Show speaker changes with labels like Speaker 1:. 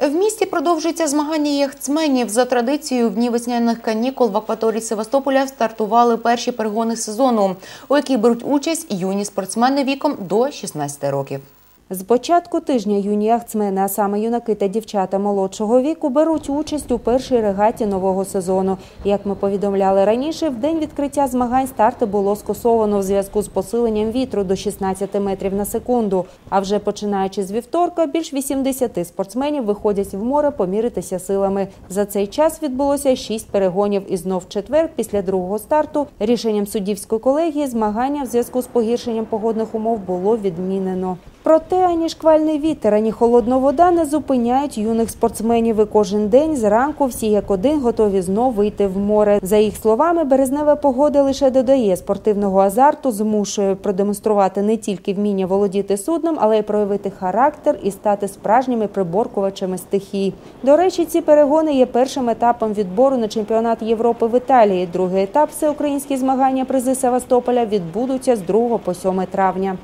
Speaker 1: В місті продовжується змагання яхтсменів. За традицією, в дні весняних канікул в акваторії Севастополя стартували перші перегони сезону, у якій беруть участь юні спортсмени віком до 16 років.
Speaker 2: З початку тижня юні яхтсмени, а саме юнаки та дівчата молодшого віку, беруть участь у першій регаті нового сезону. Як ми повідомляли раніше, в день відкриття змагань старти було скасовано в зв'язку з посиленням вітру до 16 метрів на секунду. А вже починаючи з вівторка, більш 80 спортсменів виходять в море поміритися силами. За цей час відбулося шість перегонів і знов четвер, після другого старту, рішенням суддівської колегії змагання в зв'язку з погіршенням погодних умов було відмінено. Проте ані шквальний вітер, ані холодна вода не зупиняють юних спортсменів. І кожен день зранку всі як один готові знов вийти в море. За їх словами, березнева погода лише додає спортивного азарту, змушує продемонструвати не тільки вміння володіти судном, але й проявити характер і стати справжніми приборкувачами стихій. До речі, ці перегони є першим етапом відбору на чемпіонат Європи в Італії. Другий етап всеукраїнські змагання призи Севастополя відбудуться з 2 по 7 травня.